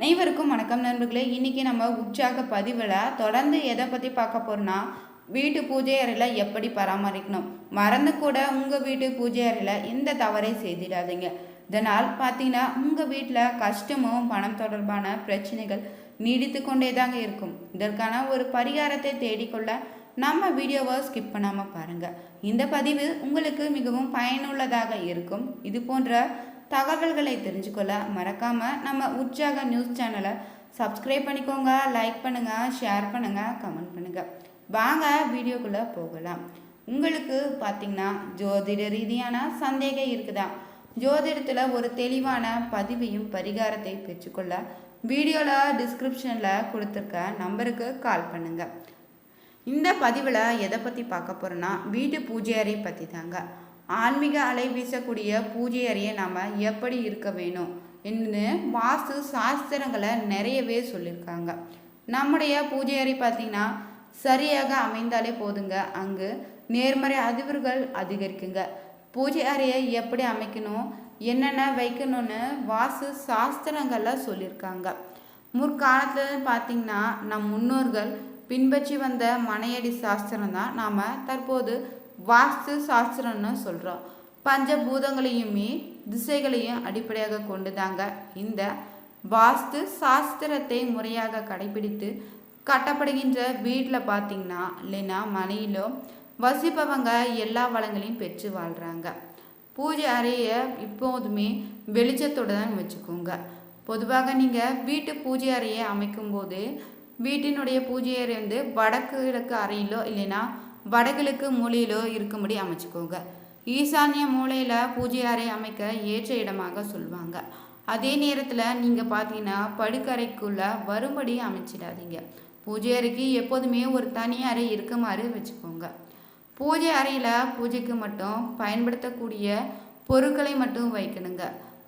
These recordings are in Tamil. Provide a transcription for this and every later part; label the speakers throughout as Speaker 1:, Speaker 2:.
Speaker 1: அனைவருக்கும் வணக்கம் நண்பர்களே. இன்றைக்கி நம்ம உற்சாக பதிவில் தொடர்ந்து எதை பற்றி பார்க்க போகிறோன்னா வீட்டு பூஜை அறையில் எப்படி பராமரிக்கணும்? மறந்து கூட உங்கள் வீட்டு பூஜை அறையில் எந்த தவறை செய்திடாதீங்க. இதனால் பார்த்தீங்கன்னா உங்கள் வீட்டில் கஷ்டமும் பணம் தொடர்பான பிரச்சனைகள் நீடித்து கொண்டே தாங்க இருக்கும். இதற்கான ஒரு பரிகாரத்தை தேடிக்கொள்ள நம்ம வீடியோவை ஸ்கிப் பண்ணாமல் பாருங்கள் இந்த பதிவு உங்களுக்கு மிகவும் பயனுள்ளதாக இருக்கும். இது போன்ற தகவல்களை தெரிஞ்சுக்கொள்ள மறக்காமல் நம்ம உற்சாக நியூஸ் சேனலை சப்ஸ்கிரைப் பண்ணிக்கோங்க லைக் பண்ணுங்கள் ஷேர் பண்ணுங்கள் கமெண்ட் பண்ணுங்கள் வாங்க வீடியோக்குள்ளே போகலாம். உங்களுக்கு பார்த்தீங்கன்னா ஜோதிட ரீதியான சந்தேகம் இருக்குதா? ஜோதிடத்தில் ஒரு தெளிவான பதிவையும் பரிகாரத்தை பெற்றுக்கொள்ள வீடியோவில் டிஸ்கிரிப்ஷனில் கொடுத்துருக்க நம்பருக்கு கால் பண்ணுங்கள் இந்த பதிவில் எதை பற்றி பார்க்க போகிறோன்னா வீட்டு பூஜை அறை பற்றி தாங்க. ஆன்மீக அலை வீசக்கூடிய பூஜை அறையை நாம் எப்படி இருக்க வேணும் என்று வாஸ்து சாஸ்திரங்களை நிறையவே சொல்லியிருக்காங்க. நம்முடைய பூஜை அறை பார்த்திங்கன்னா சரியாக அமைந்தாலே போதுங்க. அங்கு நேர்மறை அதிர்வுகள் அதிகரிக்குங்க. பூஜை அறையை எப்படி அமைக்கணும் என்னென்ன வைக்கணும்னு வாஸ்து சாஸ்திரங்களில் சொல்லியிருக்காங்க. முற்காலத்தில் பார்த்திங்கன்னா நம் முன்னோர்கள் பின்பற்றி வந்த மனையடி சாஸ்திரம் தான் நாம் தற்போது வாஸ்து சாஸ்திரம்னு சொல்கிறோம் பஞ்சபூதங்களையுமே திசைகளையும் அடிப்படையாக கொண்டு தாங்க இந்த வாஸ்து சாஸ்திரத்தை முறையாக கடைபிடித்து கட்டப்படுகின்ற வீட்டில் பார்த்தீங்கன்னா இல்லைன்னா மனையிலோ வசிப்பவங்க எல்லா வளங்களையும் பெற்று வாழ்கிறாங்க பூஜை அறையை இப்போதுமே வெளிச்சத்தோடு தான் வச்சுக்கோங்க. பொதுவாக நீங்கள் வீட்டு பூஜை அறையை அமைக்கும்போது வீட்டினுடைய பூஜை அறை வந்து வடக்கு கிழக்கு அறையிலோ இல்லைன்னா வடகிழக்கு மூலையிலோ இருக்கும்படி அமைச்சுக்கோங்க. ஈசானிய மூலையில் பூஜை அறை அமைக்க ஏற்ற இடமாக சொல்லுவாங்க அதே நேரத்தில் நீங்கள் பார்த்தீங்கன்னா படுக்கறைக்குள்ளே வரும்படி அமைச்சிடாதீங்க. பூஜை அறைக்கு எப்போதுமே ஒரு தனி அறை இருக்க மாதிரி வச்சுக்கோங்க. பூஜை அறையில் பூஜைக்கு மட்டும் பயன்படுத்தக்கூடிய பொருட்களை மட்டும் வைக்கணுங்க.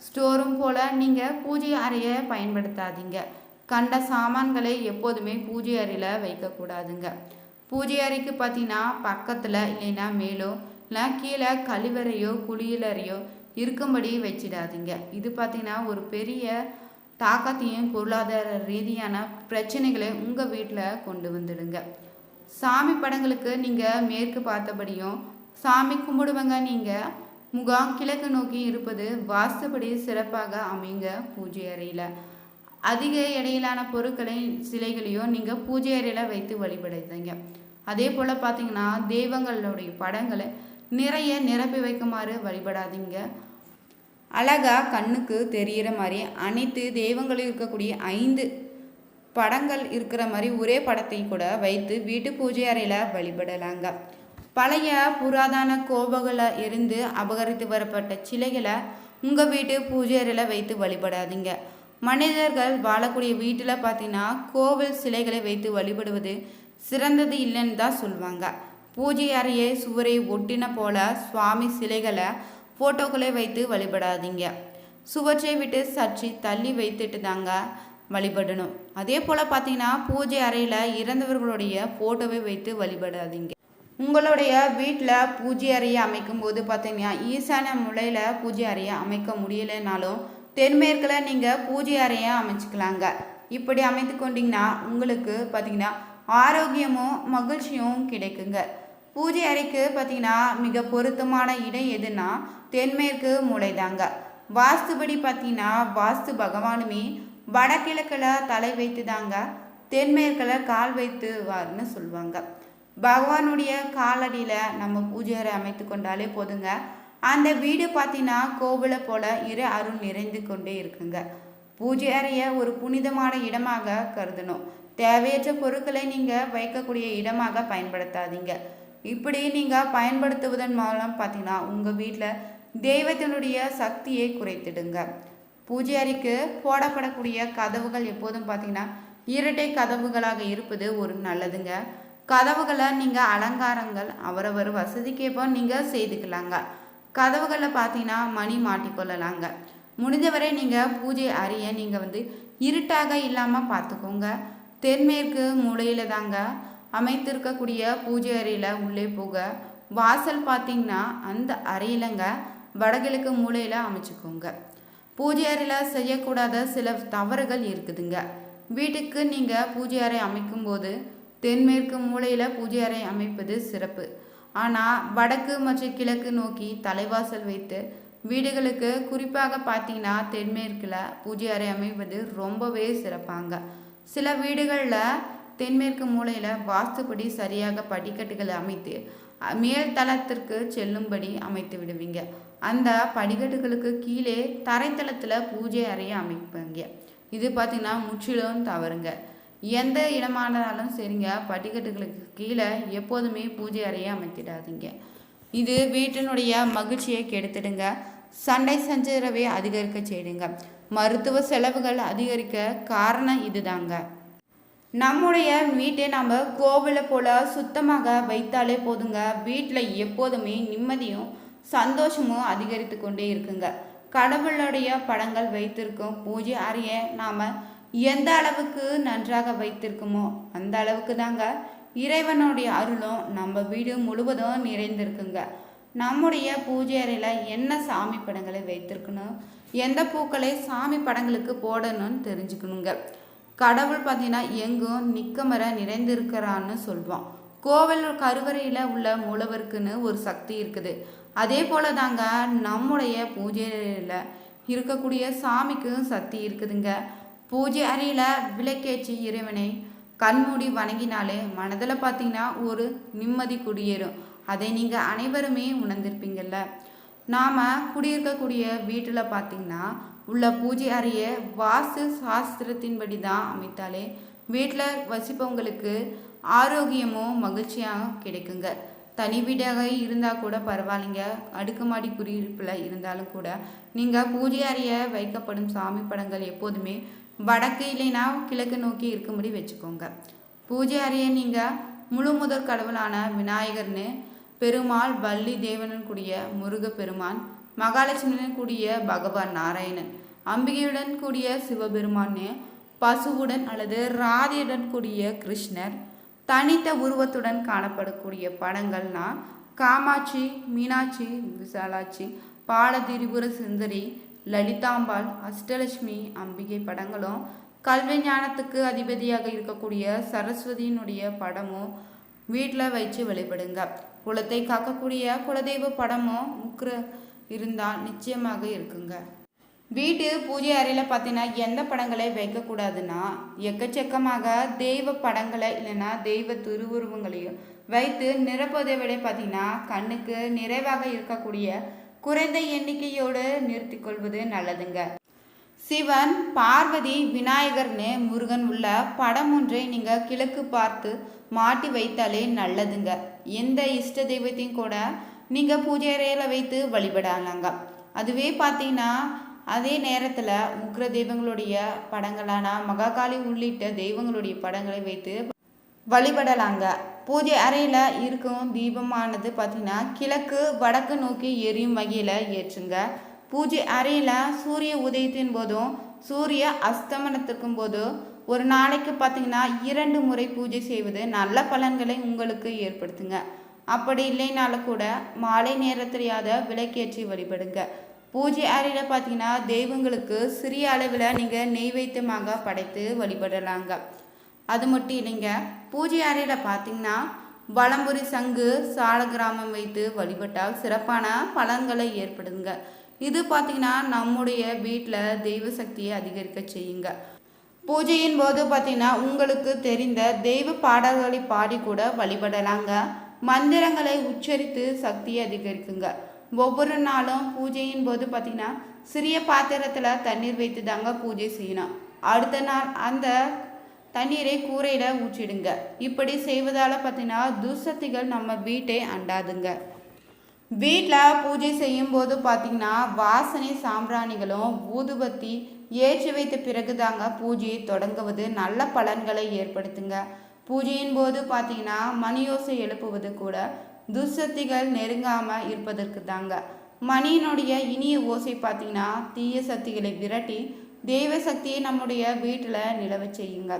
Speaker 1: ஸ்டோரும் போல் நீங்கள் பூஜை அறையை பயன்படுத்தாதீங்க. கண்ட சாமான்களை எப்போதுமே பூஜை அறையில் வைக்கக்கூடாதுங்க. பூஜை அறைக்கு பார்த்தீங்கன்னா பக்கத்தில் இல்லைன்னா மேலோ இல்லை கீழே கழிவறையோ குளியலறையோ இருக்கும்படி வச்சிடாதீங்க. இது பார்த்தீங்கன்னா ஒரு பெரிய தாக்கத்தையும் பொருளாதார ரீதியான பிரச்சனைகளை உங்கள் வீட்டில் கொண்டு வந்துடுங்க. சாமி படங்களுக்கு நீங்கள் மேற்கு பார்த்தபடியும் சாமி கும்பிடுவங்க நீங்கள் முகாம் கிழக்கு நோக்கி இருப்பது வாஸ்துபடி சிறப்பாக அமைங்க பூஜை அறையில். அதிக இடையிலான பொருட்களை சிலைகளையும் நீங்கள் பூஜை அறையில் வைத்து வழிபடுத்துங்க அதே போல் பார்த்தீங்கன்னா தெய்வங்களுடைய படங்களை நிறைய நிரப்பி வைக்குமாறு வழிபடாதீங்க. அழகாக கண்ணுக்கு தெரிகிற மாதிரி அனைத்து தெய்வங்களும் இருக்கக்கூடிய ஐந்து படங்கள் இருக்கிற மாதிரி ஒரே படத்தை கூட வைத்து வீட்டு பூஜை அறையில் வழிபடலாங்க. பழைய புராதன கோபங்களை இருந்து அபகரித்து வரப்பட்ட சிலைகளை உங்கள் வீட்டு பூஜை அறையில் வைத்து வழிபடாதீங்க. மனிதர்கள் வாழக்கூடிய வீட்டில் பார்த்தீங்கன்னா கோவில் சிலைகளை வைத்து வழிபடுவது சிறந்தது இல்லைன்னு தான் சொல்லுவாங்க பூஜை அறையை சுவரை ஒட்டின போல சுவாமி சிலைகளை ஃபோட்டோக்களை வைத்து வழிபடாதீங்க. சுவற்றை விட்டு சற்றி தள்ளி வைத்துட்டு தாங்க வழிபடணும். அதே போல் பார்த்தீங்கன்னா பூஜை அறையில் இறந்தவர்களுடைய ஃபோட்டோவை வைத்து வழிபடாதீங்க. உங்களுடைய வீட்டில் பூஜை அறையை அமைக்கும் போது பார்த்தீங்கன்னா ஈசான முறையில் பூஜை அறையை அமைக்க முடியலைனாலும் தென்மேற்கில் நீங்கள் பூஜை அறையை அமைச்சுக்கலாங்க. இப்படி அமைத்து கொண்டிங்கன்னா உங்களுக்கு பார்த்தீங்கன்னா ஆரோக்கியமும் மகிழ்ச்சியும் கிடைக்குங்க. பூஜை அறைக்கு பார்த்தீங்கன்னா மிக பொருத்தமான இடம் எதுனா தென்மேற்கு மூளைதாங்க வாஸ்துபடி பார்த்தீங்கன்னா வாஸ்து பகவானுமே வடகிழக்கில் தலை வைத்து தாங்க தென்மேற்கில் கால் வைத்து வாருன்னு சொல்லுவாங்க பகவானுடைய காலடியில் நம்ம பூஜை அறை அமைத்து கொண்டாலே போதுங்க. அந்த வீடு பார்த்தீங்கன்னா கோவிலை போல இரு அருள் நிறைந்து கொண்டே இருக்குங்க. பூஜை அறையை ஒரு புனிதமான இடமாக கருதணும். தேவையற்ற பொருட்களை நீங்கள் வைக்கக்கூடிய இடமாக பயன்படுத்தாதீங்க. இப்படி நீங்கள் பயன்படுத்துவதன் மூலம் பார்த்தீங்கன்னா உங்கள் வீட்டில் தெய்வத்தினுடைய சக்தியை குறைத்திடுங்க. பூஜை அறைக்கு போடப்படக்கூடிய கதவுகள் எப்போதும் பார்த்தீங்கன்னா இரட்டை கதவுகளாக இருப்பது ஒரு நல்லதுங்க. கதவுகளை நீங்கள் அலங்காரங்கள் அவரவர் வசதிக்கேற்ப நீங்கள் செய்துக்கலாங்க. கதவுகளில் பார்த்தீங்கன்னா மணி மாட்டிக்கொள்ளலாங்க. முடிஞ்சவரை நீங்கள் பூஜை அறையை நீங்கள் வந்து இருட்டாக இல்லாமல் பார்த்துக்கோங்க தென்மேற்கு மூலையில் தாங்க அமைத்திருக்கக்கூடிய பூஜை அறையில் உள்ளே போக வாசல் பார்த்தீங்கன்னா அந்த அறையிலங்க வடகிழக்கு மூலையில் அமைச்சுக்கோங்க. பூஜை அறையில் செய்யக்கூடாத சில தவறுகள் இருக்குதுங்க. வீட்டுக்கு நீங்கள் பூஜை அறை அமைக்கும்போது தென்மேற்கு மூலையில் பூஜை அறை அமைப்பது சிறப்பு. ஆனால் வடக்கு மற்றும் கிழக்கு நோக்கி தலைவாசல் வைத்து வீடுகளுக்கு குறிப்பாக பார்த்தீங்கன்னா தென்மேற்கில் பூஜை அறை அமைப்பது ரொம்பவே சிறப்பாங்க. சில வீடுகளில் தென்மேற்கு மூலையில் வாஸ்துப்படி சரியாக படிக்கட்டுகளை அமைத்து அ, மேல் தளத்திற்கு செல்லும்படி அமைத்து விடுவீங்க. அந்த படிக்கட்டுகளுக்கு கீழே தரைத்தளத்தில் பூஜை அறையை அமைப்பீங்க. இது பார்த்திங்கன்னா முற்றிலும் தவறுங்க. எந்த இடமானாலும் சரிங்க படிக்கட்டுகளுக்கு கீழே எப்போதுமே பூஜை அறையை அமைத்திடாதீங்க. இது வீட்டினுடைய மகிழ்ச்சியை கெடுத்துடுங்க. சண்டை சஞ்சரவை அதிகரிக்க செய்யுங்க. மருத்துவ செலவுகள் அதிகரிக்க காரணம் இதுதாங்க. நம்முடைய வீட்டை நம்ம கோவிலை போல சுத்தமாக வைத்தாலே போதுங்க. வீட்டில் எப்போதுமே நிம்மதியும் சந்தோஷமும் அதிகரித்து கொண்டே இருக்குங்க. கடவுளுடைய படங்கள் வைத்திருக்கும் பூஜை அறையை நாம் எந்த அளவுக்கு நன்றாக வைத்திருக்குமோ அந்த அளவுக்கு தாங்க இறைவனுடைய அருளும் நம்ம வீடு முழுவதும் நிறைந்திருக்குங்க. நம்முடைய பூஜை அறையில் என்ன சாமி படங்களை வைத்திருக்கணும்? எந்த பூக்களை சாமி படங்களுக்கு போடணும்னு தெரிஞ்சுக்கணுங்க. கடவுள் பார்த்தீங்கன்னா எங்கும் நிக்கமர நிறைந்திருக்கிறான்னு சொல்வோம் கோவில் கருவறையில் உள்ள மூலவருக்குன்னு ஒரு சக்தி இருக்குது. அதே போல தாங்க நம்முடைய பூஜையில் இருக்கக்கூடிய சாமிக்கும் சக்தி இருக்குதுங்க. பூஜை அறையில் விளக்கேற்றி இறைவனை கண்மூடி வணங்கினாலே மனதில் பார்த்தீங்கன்னா ஒரு நிம்மதி குடியேறும். அதை நீங்கள் அனைவருமே உணர்ந்திருப்பீங்கள்ல நாம் குடியிருக்கக்கூடிய வீட்டில் பார்த்தீங்கன்னா உள்ள பூஜை அறையை வாஸ்து சாஸ்திரத்தின்படி தான் அமைத்தாலே வீட்டில் வசிப்பவங்களுக்கு ஆரோக்கியமும் மகிழ்ச்சியாகவும் கிடைக்குங்க. தனி வீடாக இருந்தால் கூட பரவாயில்லைங்க. அடுக்குமாடி குடியிருப்பில் இருந்தாலும் கூட நீங்கள் பூஜை அறையை வைக்கப்படும் சாமி படங்கள் எப்போதுமே வடக்கு இல்லைன்னா கிழக்கு நோக்கி இருக்கும்படி வச்சுக்கோங்க. பூஜை அறையை நீங்கள் முழு முதற் கடவுளான விநாயகர்னு பெருமாள் வள்ளி தேவனுடன் கூடிய முருகப்பெருமான் மகாலட்சுமியுடன் கூடிய பகவான் நாராயணன் அம்பிகையுடன் கூடிய சிவபெருமான்னு பசுவுடன் அல்லது ராதியுடன் கூடிய கிருஷ்ணர் தனித்த உருவத்துடன் காணப்படக்கூடிய படங்கள்னா காமாட்சி மீனாட்சி விசாலாட்சி பாலதிரிபுர சுந்தரி லலிதாம்பாள் அஷ்டலட்சுமி அம்பிகை படங்களும் கல்வி ஞானத்துக்கு அதிபதியாக இருக்கக்கூடிய சரஸ்வதியினுடைய படமும் வீட்டில் வச்சு வழிபடுங்க குலத்தை காக்கக்கூடிய குலதெய்வ படமும் முக்கிர இருந்தால் நிச்சயமாக இருக்குங்க. வீட்டு பூஜை அறையில் பார்த்தீங்கன்னா எந்த படங்களை வைக்கக்கூடாதுன்னா எக்கச்சக்கமாக தெய்வ படங்களை இல்லைன்னா தெய்வ திருவுருவங்களையும் வைத்து நிரப்புவதை விட பார்த்தீங்கன்னா கண்ணுக்கு நிறைவாக இருக்கக்கூடிய குறைந்த எண்ணிக்கையோடு நிறுத்திக் கொள்வது நல்லதுங்க. சிவன் பார்வதி விநாயகர்னு முருகன் உள்ள படம் ஒன்றை நீங்கள் கிழக்கு பார்த்து மாட்டி வைத்தாலே நல்லதுங்க. எந்த இஷ்ட தெய்வத்தையும் கூட நீங்கள் பூஜை அறையில் வைத்து வழிபடலாங்க. அதுவே பார்த்தீங்கன்னா அதே நேரத்தில் உக்ர தெய்வங்களுடைய படங்களான மகாகாளி உள்ளிட்ட தெய்வங்களுடைய படங்களை வைத்து வழிபடலாங்க. பூஜை அறையில் இருக்கும் தீபமானது பார்த்தீங்கன்னா கிழக்கு வடக்கு நோக்கி எரியும் வகையில் ஏற்றுங்க. பூஜை அறையில் சூரிய உதயத்தின் போதும் சூரிய அஸ்தமனத்துக்கும் போதும் ஒரு நாளைக்கு பார்த்தீங்கன்னா இரண்டு முறை பூஜை செய்வது நல்ல பலன்களை உங்களுக்கு ஏற்படுத்துங்க. அப்படி இல்லைனாலும் கூட மாலை நேரத்திலேயாத விளக்கேற்றி வழிபடுங்க. பூஜை அறையில் பார்த்தீங்கன்னா தெய்வங்களுக்கு சிறிய அளவில் நீங்கள் நெய்வேத்தியமாக படைத்து வழிபடலாங்க. அது மட்டும் இல்லைங்க பூஜை அறையில் பார்த்தீங்கன்னா வளம்புரி சங்கு சால கிராமம் வைத்து வழிபட்டால் சிறப்பான பலன்களை ஏற்படுங்க இது பார்த்தீங்கன்னா நம்முடைய வீட்டில் தெய்வ சக்தியை அதிகரிக்க செய்யுங்க. பூஜையின் போது பார்த்திங்கன்னா உங்களுக்கு தெரிந்த தெய்வ பாடல்களை பாடி கூட வழிபடலாங்க. மந்திரங்களை உச்சரித்து சக்தியை அதிகரிக்குங்க. ஒவ்வொரு நாளும் பூஜையின் போது பார்த்திங்கன்னா சிறிய பாத்திரத்தில் தண்ணீர் வைத்து தாங்க பூஜை செய்யணும். அடுத்த நாள் அந்த தண்ணீரை கூரையில் ஊற்றிடுங்க. இப்படி செய்வதால் பார்த்தீங்கன்னா துசக்திகள் நம்ம வீட்டை அண்டாதுங்க. வீட்டில் பூஜை செய்யும் போது பார்த்தீங்கன்னா வாசனை சாம்பிராணிகளும் ஊதுபத்தி ஏற்றி வைத்த பிறகு தாங்க பூஜையை தொடங்குவது நல்ல பலன்களை ஏற்படுத்துங்க. பூஜையின் போது பார்த்தீங்கன்னா மணியோசை எழுப்புவது கூட துசக்திகள் நெருங்காமல் இருப்பதற்கு தாங்க மணியினுடைய இனிய ஓசை பார்த்தீங்கன்னா தீய சக்திகளை விரட்டி தெய்வ சக்தியை நம்முடைய வீட்டில் நிலவ செய்யுங்க.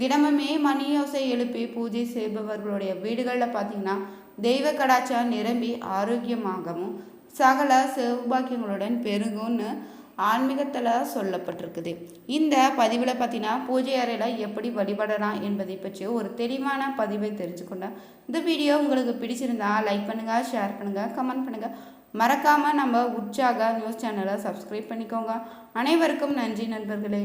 Speaker 1: தினமுமே மணியோசை எழுப்பி பூஜை செய்பவர்களுடைய வீடுகளில் பார்த்தீங்கன்னா தெய்வ கடாச்சாரம் நிரம்பி ஆரோக்கியமாகவும் சகல சௌபாக்கியங்களுடன் பெருகும்னு ஆன்மீகத்தில் சொல்லப்பட்டிருக்குது. இந்த பதிவில் பார்த்தீங்கன்னா பூஜை அறையில் எப்படி வழிபடலாம் என்பதை பற்றி ஒரு தெளிவான பதிவை தெரிஞ்சுக்கொண்டேன். இந்த வீடியோ உங்களுக்கு பிடிச்சிருந்தா லைக் பண்ணுங்கள் ஷேர் பண்ணுங்கள் கமெண்ட் பண்ணுங்கள் மறக்காமல் நம்ம உற்சாக நியூஸ் சேனலை சப்ஸ்கிரைப் பண்ணிக்கோங்க. அனைவருக்கும் நன்றி நண்பர்களே.